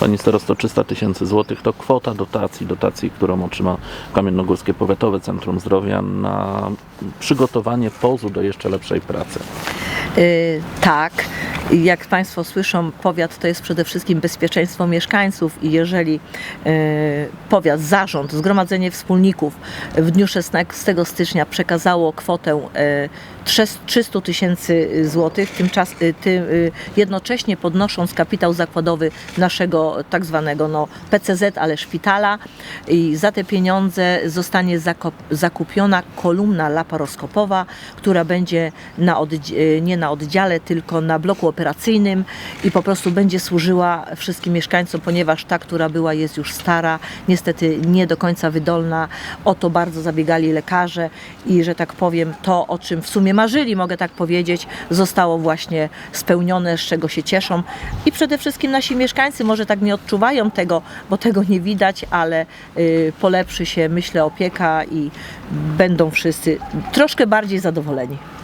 Pani starosto 300 tysięcy złotych to kwota dotacji, dotacji, którą otrzyma Kamiennogórskie Powiatowe Centrum Zdrowia na przygotowanie pozu do jeszcze lepszej pracy. Y, Tak, jak Państwo słyszą, powiat to jest przede wszystkim bezpieczeństwo mieszkańców i jeżeli y, powiat, zarząd, zgromadzenie wspólników w dniu 16 stycznia przekazało kwotę y, trzes- 300 tysięcy złotych, y, jednocześnie podnosząc kapitał zakładowy naszego tak zwanego no, PCZ, ale szpitala i za te pieniądze zostanie zakupiona kolumna laparoskopowa, która będzie na nie na oddziale, tylko na bloku operacyjnym i po prostu będzie służyła wszystkim mieszkańcom, ponieważ ta, która była, jest już stara, niestety nie do końca wydolna. O to bardzo zabiegali lekarze i że tak powiem, to o czym w sumie marzyli, mogę tak powiedzieć, zostało właśnie spełnione, z czego się cieszą. I przede wszystkim nasi mieszkańcy może tak nie odczuwają tego, bo tego nie widać, ale y, polepszy się, myślę, opieka i będą wszyscy troszkę bardziej zadowoleni.